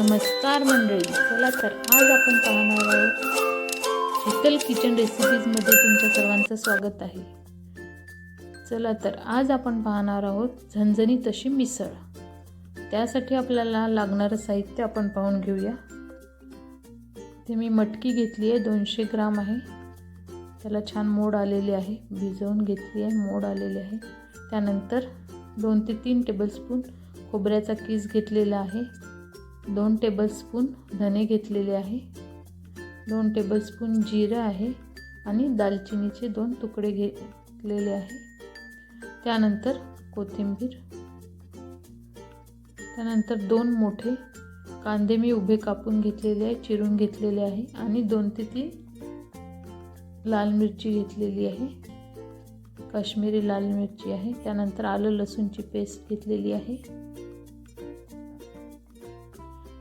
नमस्कार मंडळी. चला तर आज आपण पाहणार आहोत शीतल किचन रेसिपीजमध्ये तुमच्या सर्वांचं स्वागत आहे. चला तर आज आपण पाहणार आहोत झणझणी तशी मिसळ. त्यासाठी आपल्याला लागणारं साहित्य आपण पाहून घेऊया. ते मी मटकी घेतली आहे दोनशे ग्राम आहे. त्याला छान मोड आलेली आहे भिजवून घेतली आहे मोड आलेले आहे. त्यानंतर दोन ते तीन टेबलस्पून खोबऱ्याचा किस घेतलेला आहे. दोन टेबलस्पून धने घेतलेले आहे. दोन टेबलस्पून जिरं आहे आणि दालचिनीचे दोन तुकडे घेतलेले आहे. त्यानंतर कोथिंबीर. त्यानंतर दोन मोठे कांदे मी उभे कापून घेतलेले आहे चिरून घेतलेले आहे आणि दोन ते तीन लाल मिरची घेतलेली आहे. काश्मीरी लाल मिरची आहे. त्यानंतर आलं लसूणची पेस्ट घेतलेली आहे.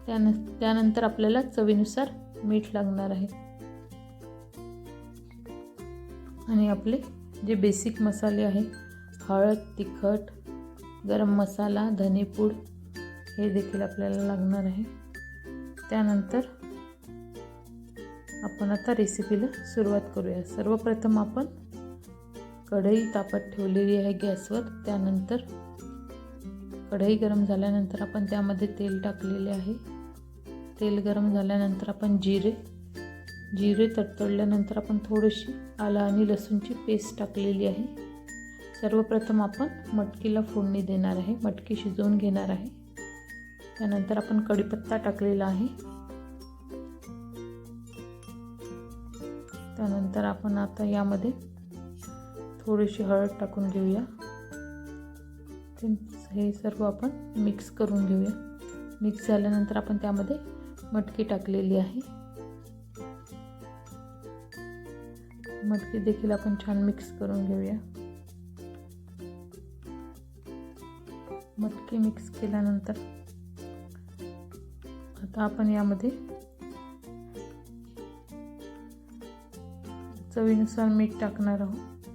त्यान त्यानंतर आपल्याला चवीनुसार मीठ लागणार आहे. आणि आपले जे बेसिक मसाले आहे हळद तिखट गरम मसाला धनेपूड हे देखील आपल्याला लागणार आहे. त्यानंतर आपण आता रेसिपीला सुरुवात करूया. सर्वप्रथम आपण कढई तापत ठेवलेली आहे गॅसवर. त्यानंतर कढई गरम झाल्यानंतर आपण त्यामध्ये तेल टाकलेले आहे. तेल गरम झाल्यानंतर आपण जिरे जिरे तडतडल्यानंतर आपण थोडीशी आलं आणि लसूणची पेस्ट टाकलेली आहे. सर्वप्रथम आपण मटकीला फोडणी देणार आहे मटकी शिजवून घेणार आहे. त्यानंतर आपण कढीपत्ता टाकलेला आहे. त्यानंतर आपण आता यामध्ये थोडीशी हळद टाकून घेऊया. हे सर्व आपण मिक्स करून घेऊया. मिक्स झाल्यानंतर आपण त्यामध्ये मटकी टाकलेली आहे. मटकी देखील आपण छान मिक्स करून घेऊया. मटकी मिक्स केल्यानंतर आता आपण यामध्ये चवीनुसार मीठ टाकणार आहोत.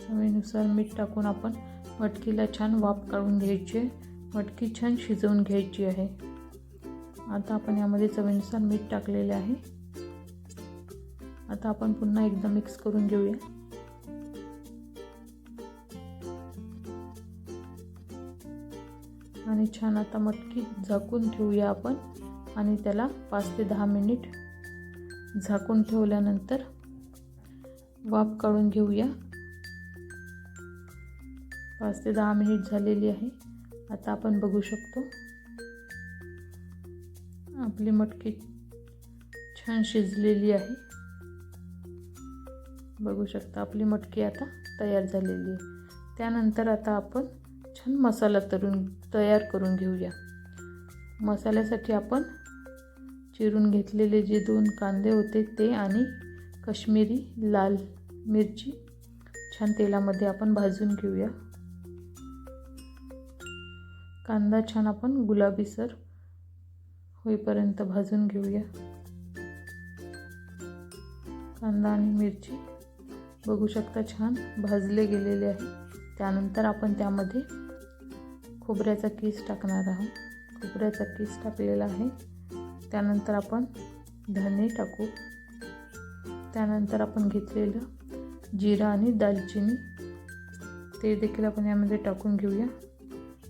चवीनुसार मीठ टाकून आपण मटकीला छान वाफ काढून घ्यायची मटकी छान शिजवून घ्यायची आहे. आता आपण यामध्ये चवीनुसार मीठ टाकलेले आहे. आता आपण पुन्हा एकदा मिक्स करून घेऊया. आणि छान आता मटकी झाकून ठेवूया आपण. आणि त्याला पाच ते दहा मिनिट झाकून ठेवल्यानंतर वाफ काढून घेऊया. पाच ते दहा मिनिट झालेली आहे. आता आपण बघू शकतो. आपली मटकी छान शिजलेली आहे. बघू शकता आपली मटकी आता तयार झालेली आहे. त्यानंतर आता आपण छान मसाला तरून तयार करून घेऊया. मसाल्यासाठी आपण चिरून घेतलेले जे दोन कांदे होते ते आणि कश्मीरी लाल मिरची छान तेलामध्ये आपण भाजून घेऊया. कांदा छान आपण गुलाबीसर होईपर्यंत भाजून घेऊया. कांदा आणि मिरची बघू शकता छान भाजले गेलेले आहे. त्यानंतर आपण त्यामध्ये खोबऱ्याचा केस टाकणार आहोत. खोबऱ्याचा केस टाकलेला आहे. त्यानंतर आपण धने टाकू. त्यानंतर आपण घेतलेलं जिरा आणि दालचिनी ते देखील आपण यामध्ये टाकून घेऊया.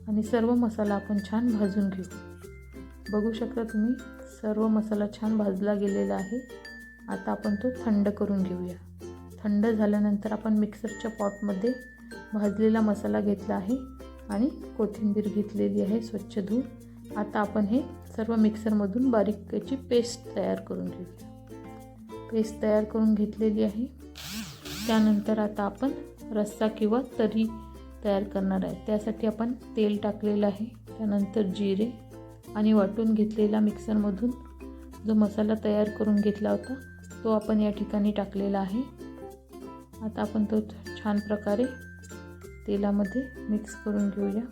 आणि सर्व मसाला आपण छान भाजून घेऊ. बघू शकता तुम्ही सर्व मसाला छान भाजला गेलेला आहे. आता आपण तो थंड करून घेऊया. थंड झाल्यानंतर आपण मिक्सरच्या पॉटमध्ये भाजलेला मसाला घेतला आहे आणि कोथिंबीर घेतलेली आहे स्वच्छ धुवून. आता आपण हे सर्व मिक्सरमधून बारीक याची पेस्ट तयार करून घेऊया. पेस्ट तयार करून घेतलेली आहे. त्यानंतर आता आपण रस्सा किंवा तरी तयार करणार आहे. त्यासाठी आपण तेल टाकलेलं आहे. त्यानंतर जिरे आणि वाटून घेतलेला मिक्सरमधून जो मसाला तयार करून घेतला होता तो आपण या ठिकाणी टाकलेला आहे. आता आपण तो छान प्रकारे तेलामध्ये मिक्स करून घेऊया.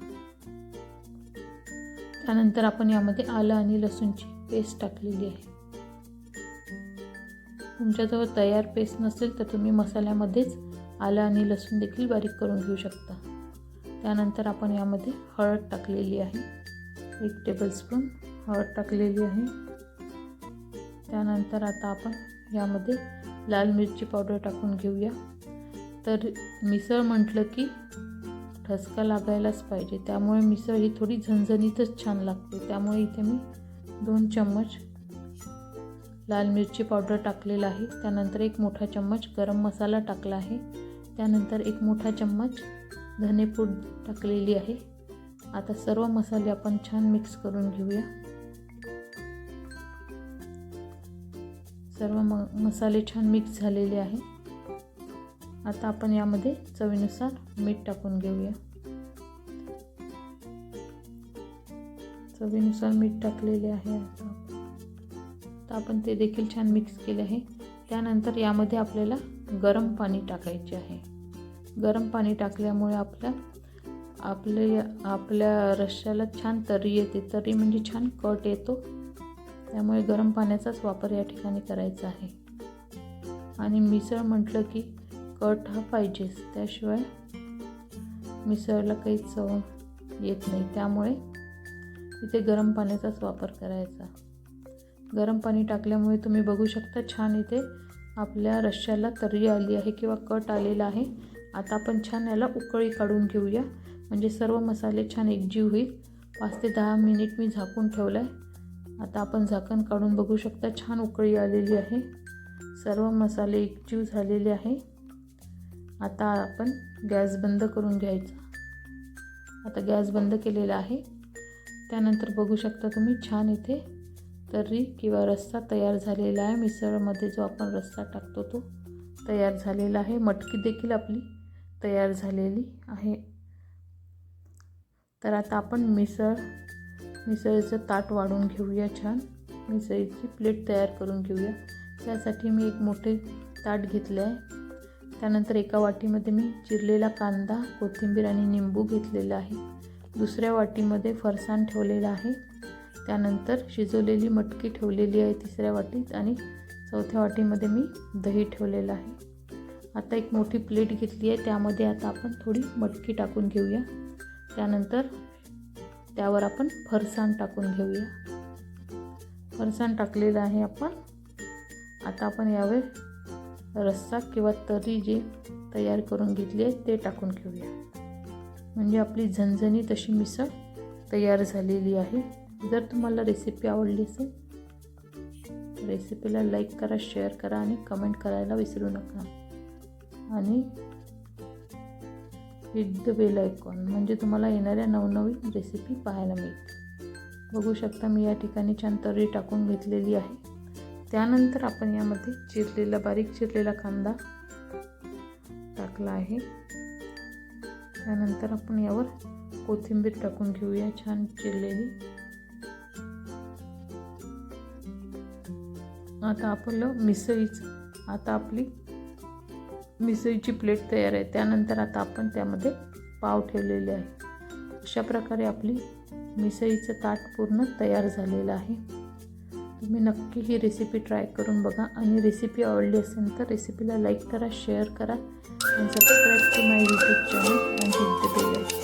त्यानंतर आपण यामध्ये आलं आणि लसूणची पेस्ट टाकलेली आहे. तुमच्याजवळ तयार पेस्ट नसेल तर तुम्ही मसाल्यामध्येच आलं आणि लसूण देखील बारीक करून घेऊ शकता. त्यानंतर आपण यामध्ये हळद टाकलेली आहे. एक टेबलस्पून हळद टाकलेली आहे. त्यानंतर आता आपण यामध्ये लाल मिरची पावडर टाकून घेऊया. तर मिसळ म्हटलं की ठसका लागायलाच पाहिजे. त्यामुळे मिसळ ही थोडी झणझणीतच छान लागते. त्यामुळे इथे मी दोन चम्मच लाल मिरची पावडर टाकलेला आहे. त्यानंतर एक मोठा चम्मच गरम मसाला टाकला आहे. त्यानंतर एक मोठा चम्मच धनेपूड टाकलेली आहे. आता सर्व मसाले आपण छान मिक्स करून घेऊया. सर्व म मसाले छान मिक्स झालेले आहे. आता आपण यामध्ये चवीनुसार मीठ टाकून घेऊया. चवीनुसार मीठ टाकलेले आहे आता. तर आपण ते देखील छान मिक्स केले आहे. त्यानंतर यामध्ये आपल्याला गरम पाणी टाकायचे आहे. गरम पाणी टाकल्यामुळे आपल्या आपले आपल्या रश्श्याला छान तरी येते तरी म्हणजे छान कट येतो. त्यामुळे गरम पाण्याचाच वापर या ठिकाणी करायचा आहे. आणि मिसळ म्हटलं की कट हा पाहिजेच त्याशिवाय मिसळला काही चव येत नाही. त्यामुळे इथे गरम पाण्याचाच वापर करायचा. गरम पाणी टाकल्यामुळे तुम्ही बघू शकता छान इथे आपल्या रश्श्याला तर्री आली आहे किंवा कट आलेला आहे. आता आपण छान याला उकळी काढून घेऊया. म्हणजे सर्व मसाले छान एकजीव होईल. पाच ते दहा मिनिट मी झाकून ठेवलं आहे आता आपण झाकण काढून बघू शकता छान उकळी आलेली आहे. सर्व मसाले एकजीव झालेले आहे. आता आपण गॅस बंद करून घ्यायचा. आता गॅस बंद केलेला आहे. त्यानंतर बघू शकता तुम्ही छान इथे तर्री किंवा रस्सा तयार झालेला आहे. मिसळमध्ये जो आपण रस्सा टाकतो तो तयार झालेला आहे. मटकी देखील आपली तयार झालेली आहे. तर आता आपण मिसळ मिसळीचं ताट वाढून घेऊया छान. मिसळीची प्लेट तयार करून घेऊया. त्यासाठी मी एक मोठे ताट घेतले आहे. त्यानंतर एका वाटीमध्ये मी चिरलेला कांदा कोथिंबीर आणि निंबू घेतलेला आहे. दुसऱ्या वाटीमध्ये फरसाण ठेवलेला आहे. त्यानंतर शिजवलेली मटकी ठेवलेली आहे तिसऱ्या वाटीत आणि चौथ्या वाटीमध्ये मी दही ठेवलेलं आहे. आता एक मोठी प्लेट घेतली आहे. त्यामध्ये आता आपण थोडी मटकी टाकून घेऊया. त्यानंतर त्यावर आपण फरसाण टाकून घेऊया. फरसाण टाकलेलं आहे आपण. आता आपण यावर रस्सा किंवा तरी जे तयार करून घेतली आहे ते टाकून घेऊया. म्हणजे आपली झणझणी तशी मिसळ तयार झालेली आहे. जर तुम्हाला रेसिपी आवडली असेल रेसिपीला लाईक करा शेअर करा आणि कमेंट करायला विसरू नका. आणि हिट द बेल आयकॉन म्हणजे तुम्हाला येणाऱ्या नवनवीन रेसिपी पाहायला मिळतील. बघू शकता मी या ठिकाणी छान तर्री टाकून घेतलेली आहे. त्यानंतर आपण यामध्ये चिरलेला बारीक चिरलेला कांदा टाकला आहे. त्यानंतर आपण यावर कोथिंबीर टाकून घेऊया छान चिरलेली. आता आपलं मिसळीच आता आपली मिसळीची प्लेट तयार आहे. त्यानंतर आता आपण त्यामध्ये पाव ठेवलेले आहे. अशा प्रकारे आपली मिसळीचं ताट पूर्ण तयार झालेलं आहे. तुम्ही नक्की ही रेसिपी ट्राय करून बघा. आणि रेसिपी आवडली असेल तर रेसिपीला लाईक करा शेअर करा. आणि subscribe to my YouTube channel आणि